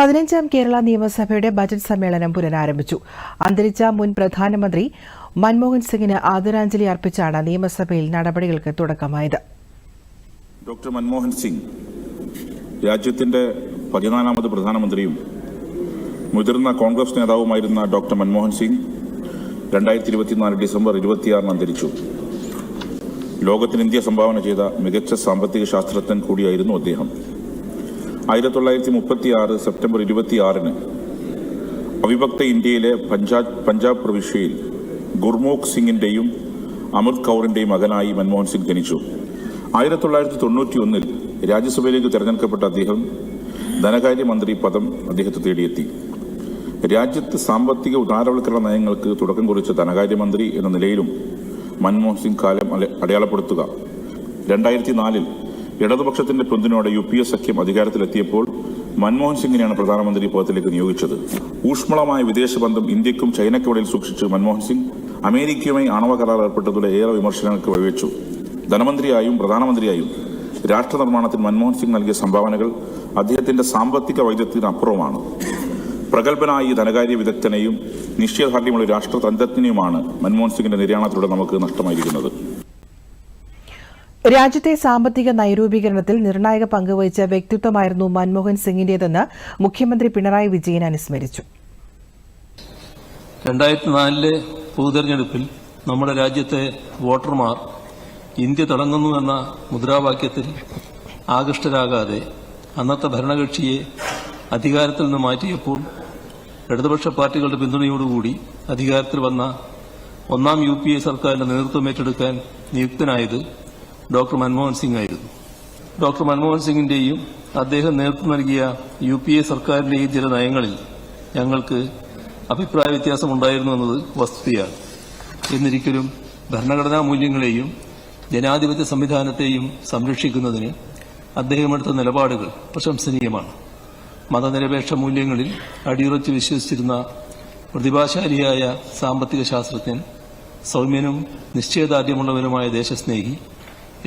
പതിനഞ്ചാം കേരള നിയമസഭയുടെ ബജറ്റ് സമ്മേളനം പുനരാരംഭിച്ചു. അന്തരിച്ച മുൻ പ്രധാനമന്ത്രി മൻമോഹൻ സിംഗിന് ആദരാഞ്ജലി അർപ്പിച്ചാണ് നിയമസഭയിൽ നടപടികൾക്ക് തുടക്കമായത്. ഡോക്ടർ മൻമോഹൻ സിംഗ് രാജ്യത്തിന്റെ പതിനാലാമത് പ്രധാനമന്ത്രിയും മുതിർന്ന കോൺഗ്രസ് നേതാവുമായിരുന്ന ഡോക്ടർ മൻമോഹൻ സിംഗ് രണ്ടായിരത്തി ഇരുപത്തിനാല് ഡിസംബർ ഇരുപത്തിയാറിന് അന്തരിച്ചു. ലോകത്തിന് ഇന്ത്യ സംഭാവന ചെയ്ത മികച്ച സാമ്പത്തിക ശാസ്ത്രജ്ഞൻ കൂടിയായിരുന്നു അദ്ദേഹം. ആയിരത്തി തൊള്ളായിരത്തി മുപ്പത്തി ആറ് സെപ്റ്റംബർ ഇരുപത്തി ആറിന് അവിഭക്ത ഇന്ത്യയിലെ പഞ്ചാബ് പഞ്ചാബ് പ്രവിശ്യയിൽ ഗുർമുഖ് സിംഗിന്റെയും അമൃത് കൗറിന്റെയും മകനായി മൻമോഹൻ സിംഗ് ജനിച്ചു. ആയിരത്തി തൊള്ളായിരത്തി തൊണ്ണൂറ്റി ഒന്നിൽ രാജ്യസഭയിലേക്ക് തിരഞ്ഞെടുക്കപ്പെട്ട അദ്ദേഹം ധനകാര്യമന്ത്രി പദം അദ്ദേഹത്തെ തേടിയെത്തി. രാജ്യത്ത് സാമ്പത്തിക ഉദാരവൽക്കരണ നയങ്ങൾക്ക് തുടക്കം കുറിച്ച ധനകാര്യമന്ത്രി എന്ന നിലയിലും മൻമോഹൻ സിംഗ് കാലം അടയാളപ്പെടുത്തുക. രണ്ടായിരത്തി നാലിൽ ഇടതുപക്ഷത്തിന്റെ പിന്തുണയോടെ യു പി എസ് സഖ്യം അധികാരത്തിലെത്തിയപ്പോൾ മൻമോഹൻ സിംഗിനെയാണ് പ്രധാനമന്ത്രി പദത്തിലേക്ക് നിയോഗിച്ചത്. ഊഷ്മളമായ വിദേശ ബന്ധം ഇന്ത്യക്കും ചൈനയ്ക്കുമിടയിൽ സൂക്ഷിച്ച് മൻമോഹൻ സിംഗ് അമേരിക്കയുമായി ആണവ കരാർ ഏർപ്പെട്ടതിലെ ഏറെ വിമർശനങ്ങൾക്ക് വഴിവെച്ചു. ധനമന്ത്രിയായും പ്രധാനമന്ത്രിയായും രാഷ്ട്ര നിർമ്മാണത്തിൽ മൻമോഹൻ സിംഗ് നൽകിയ സംഭാവനകൾ അദ്ദേഹത്തിന്റെ സാമ്പത്തിക വൈദഗ്ധ്യത്തിന് അപ്പുറമാണ് പ്രഗത്ഭനായ ധനകാര്യ വിദഗ്ധനെയും നിശ്ചയദാർഢ്യമുള്ള രാഷ്ട്രതന്ത്രജ്ഞനെയുമാണ് മൻമോഹൻ സിംഗിന്റെ നിര്യാണത്തിലൂടെ നമുക്ക് നഷ്ടമായിരിക്കുന്നത്. രാജ്യത്തെ സാമ്പത്തിക നൈരൂപീകരണത്തിൽ നിർണായക പങ്ക് വഹിച്ച വ്യക്തിത്വമായിരുന്നു മൻമോഹൻ സിംഗിന്റേതെന്ന് മുഖ്യമന്ത്രി പിണറായി വിജയൻ അനുസ്മരിച്ചു. രണ്ടായിരത്തി നാലിലെ പൊതുതെരഞ്ഞെടുപ്പിൽ നമ്മുടെ രാജ്യത്തെ വോട്ടർമാർ ഇന്ത്യ തുടങ്ങുന്നു എന്ന മുദ്രാവാക്യത്തിൽ ആകൃഷ്ടരാകാതെ അന്നത്തെ ഭരണകക്ഷിയെ അധികാരത്തിൽ നിന്ന് മാറ്റിയപ്പോൾ ഇടതുപക്ഷ പാർട്ടികളുടെ പിന്തുണയോടുകൂടി അധികാരത്തിൽ വന്ന ഒന്നാം യു പി എ സർക്കാരിന്റെ നേതൃത്വം ഏറ്റെടുക്കാൻ നിയുക്തനായത് ഡോക്ടർ മൻമോഹൻ സിംഗ് ആയിരുന്നു. ഡോക്ടർ മൻമോഹൻ സിംഗിന്റെയും അദ്ദേഹം നേതൃത്വം നൽകിയ യു പി എ സർക്കാരിന്റെയും ചില നയങ്ങളിൽ ഞങ്ങൾക്ക് അഭിപ്രായ വ്യത്യാസമുണ്ടായിരുന്നു എന്നത് വസ്തുതയാണ്. എന്നിരിക്കലും ഭരണഘടനാ മൂല്യങ്ങളെയും ജനാധിപത്യ സംവിധാനത്തെയും സംരക്ഷിക്കുന്നതിന് അദ്ദേഹമെടുത്ത നിലപാടുകൾ പ്രശംസനീയമാണ്. മതനിരപേക്ഷ മൂല്യങ്ങളിൽ അടിയുറച്ച് വിശ്വസിച്ചിരുന്ന പ്രതിഭാശാലിയായ സാമ്പത്തിക ശാസ്ത്രജ്ഞൻ സൗമ്യനും നിശ്ചയദാർഢ്യമുള്ളവനുമായ ദേശസ്നേഹി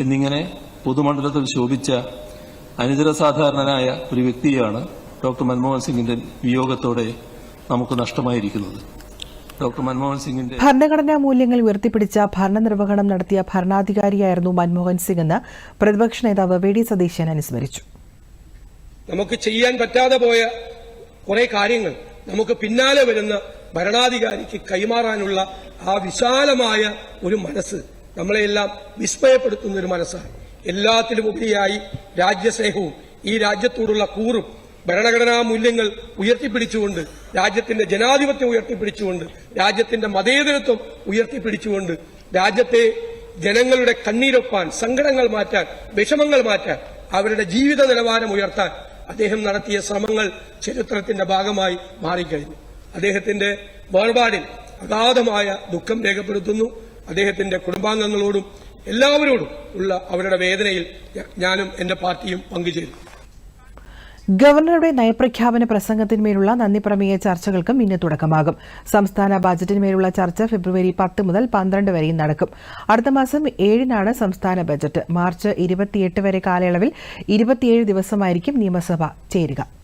എന്നിങ്ങനെ പൊതുമണ്ഡലത്തിൽ ശോഭിച്ച അനിതര സാധാരണനായ ഒരു വ്യക്തിയാണ് ഡോക്ടർ മൻമോഹൻ സിംഗിന്റെ വിയോഗത്തോടെ നമുക്ക് നഷ്ടമായിരിക്കുന്നത്. ഡോക്ടർ മൻമോഹൻ സിംഗിന്റെ ഭരണഘടനാ മൂല്യങ്ങൾ ഉയർത്തിപ്പിടിച്ച ഭരണനിർവഹണം നടത്തിയ ഭരണാധികാരിയായിരുന്നു മൻമോഹൻ സിംഗ് എന്ന് പ്രതിപക്ഷ നേതാവ് വി ഡി സതീശൻ അനുസ്മരിച്ചു. നമുക്ക് ചെയ്യാൻ പറ്റാതെ പോയ കുറെ കാര്യങ്ങൾ നമുക്ക് പിന്നാലെ വരുന്ന ഭരണാധികാരിക്ക് കൈമാറാനുള്ള ആ വിശാലമായ ഒരു മനസ്സ് നമ്മളെയെല്ലാം വിസ്മയപ്പെടുത്തുന്ന ഒരു മനസ്സാണ്. എല്ലാത്തിലും ഉപരിയായി രാജ്യസ്നേഹവും ഈ രാജ്യത്തോടുള്ള കൂറും ഭരണഘടനാ മൂല്യങ്ങൾ ഉയർത്തിപ്പിടിച്ചുകൊണ്ട് രാജ്യത്തിന്റെ ജനാധിപത്യം ഉയർത്തിപ്പിടിച്ചുകൊണ്ട് രാജ്യത്തിന്റെ മതേതരത്വം ഉയർത്തിപ്പിടിച്ചുകൊണ്ട് രാജ്യത്തെ ജനങ്ങളുടെ കണ്ണീരൊപ്പാൻ സങ്കടങ്ങൾ മാറ്റാൻ വിഷമങ്ങൾ മാറ്റാൻ അവരുടെ ജീവിത നിലവാരം ഉയർത്താൻ അദ്ദേഹം നടത്തിയ ശ്രമങ്ങൾ ചരിത്രത്തിന്റെ ഭാഗമായി മാറിക്കഴിഞ്ഞു. അദ്ദേഹത്തിന്റെ വേർപാടിൽ അഗാധമായ ദുഃഖം രേഖപ്പെടുത്തുന്നു. അദ്ദേഹത്തിന്റെ കുടുംബാംഗങ്ങളോടും എല്ലാവരോടും ഉള്ള അവരുടെ വേദനയിൽ ഞാനും എന്റെ പാർട്ടിയും പങ്കുചേരുന്നു ഗവർണറുടെ നയപ്രഖ്യാപന പ്രസംഗത്തിന്മേലുള്ള നന്ദി പ്രമേയ ചർച്ചകൾക്കും ഇന്ന് തുടക്കമാകും. സംസ്ഥാന ബജറ്റിന്മേലുള്ള ചർച്ച ഫെബ്രുവരി പത്ത് മുതൽ പന്ത്രണ്ട് വരെയും നടക്കും. അടുത്ത മാസം ഏഴിനാണ് സംസ്ഥാന ബജറ്റ്. മാർച്ച് ഇരുപത്തിയെട്ട് വരെ കാലയളവിൽ ഇരുപത്തിയേഴ് ദിവസമായിരിക്കും നിയമസഭ ചേരുക.